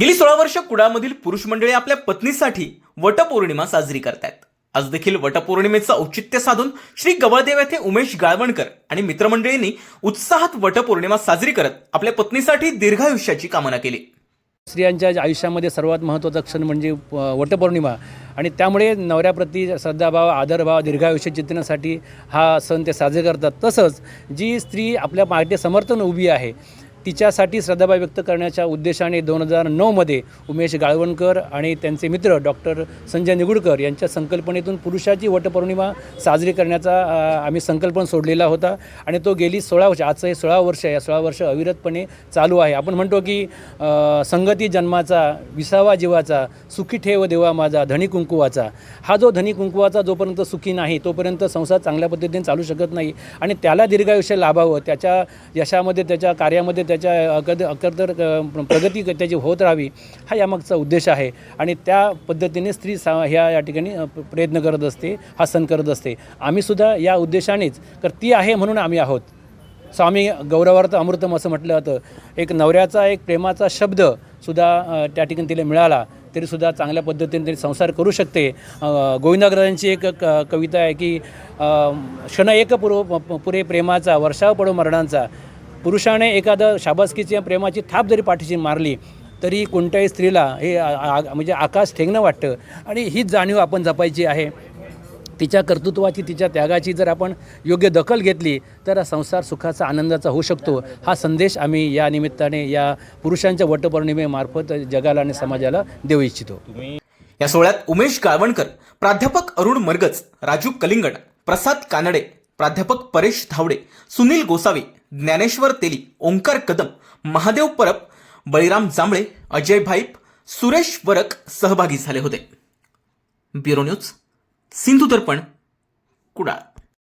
गेली सोळा वर्ष कुडामधील पुरुष मंडळी आपल्या पत्नीसाठी वटपौर्णिमा साजरी करतात आज देखील वटपौर्णिमेचं औचित्य साधून श्री गवळदेव येथे उमेश गाळवणकर आणि मित्रमंडळींनी उत्साहात वटपौर्णिमा साजरी करत आपल्या पत्नीसाठी दीर्घायुष्याची कामना केली. स्त्रियांच्या आयुष्यामध्ये सर्वात महत्त्वाचा क्षण म्हणजे वटपौर्णिमा. आणि त्यामुळे नवऱ्याप्रती श्रद्धाभाव आदरभाव दीर्घायुष्य चिंतनासाठी हा सण ते साजरे करतात. तसंच जी स्त्री आपल्या पार्टी समर्थन उभी आहे तिच्यासाठी श्रद्धाभाव व्यक्त करण्याच्या उद्देशाने दोन हजार नऊमध्ये उमेश गाळवणकर आणि त्यांचे मित्र डॉक्टर संजय निगुडकर यांच्या संकल्पनेतून पुरुषाची वटपौर्णिमा साजरी करण्याचा आम्ही संकल्पन सोडलेला होता. आणि तो गेली सोळा वर्ष आजचं हे सोळा वर्ष या सोळा वर्ष अविरतपणे चालू आहे. आपण म्हणतो की संगती जन्माचा विसावा जीवाचा सुखी ठेव देवा माझा धनी कुंकुवाचा. हा जो धनी कुंकुवाचा जोपर्यंत सुखी नाही तोपर्यंत संसार चांगल्या पद्धतीने चालू शकत नाही. आणि त्याला दीर्घायुष्य लाभावं त्याच्या यशामध्ये त्याच्या कार्यामध्ये त्याच्या अकद अकदर प्रगती त्याची होत राहावी हा यामागचा उद्देश आहे. आणि त्या पद्धतीने स्त्री सा ह्या या ठिकाणी प्रयत्न करत असते हा सण करत असते. आम्हीसुद्धा या उद्देशानेच तर ती आहे म्हणून आम्ही आहोत. स्वामी गौरवार्थ अमृतम असं म्हटलं जातं. एक नवऱ्याचा एक प्रेमाचा शब्द सुद्धा त्या ठिकाणी तिला मिळाला तरीसुद्धा चांगल्या पद्धतीने तरी संसार करू शकते. गोविंदाग्रजांची एक क कविता आहे की क्षण एक पुरो पुरे प्रेमाचा वर्षाव पडो मरणांचा. पुरुषाने एखादं शाबासकीची प्रेमाची थाप जरी पाठीशी मारली तरी कोणत्याही स्त्रीला हे आ- म्हणजे आकाश ठेंगणं वाटतं. आणि हीच जाणीव आपण जपायची आहे. तिच्या कर्तृत्वाची तिच्या त्यागाची जर आपण योग्य दखल घेतली तर संसार सुखाचा आनंदाचा होऊ शकतो. हा संदेश आम्ही या निमित्ताने या पुरुषांच्या वटपौर्णिमेमार्फत जगाला आणि समाजाला देऊ इच्छितो. या सोहळ्यात उमेश गाळवणकर प्राध्यापक अरुण मरगज राजू कलिंगड प्रसाद कानडे प्राध्यापक परेश धावडे सुनील गोसावी ज्ञानेश्वर तेली ओंकार कदम महादेव परब बळीराम जांभळे अजय भाईप सुरेश वरक सहभागी झाले होते. Bureau news Sindhudarpan Kudal.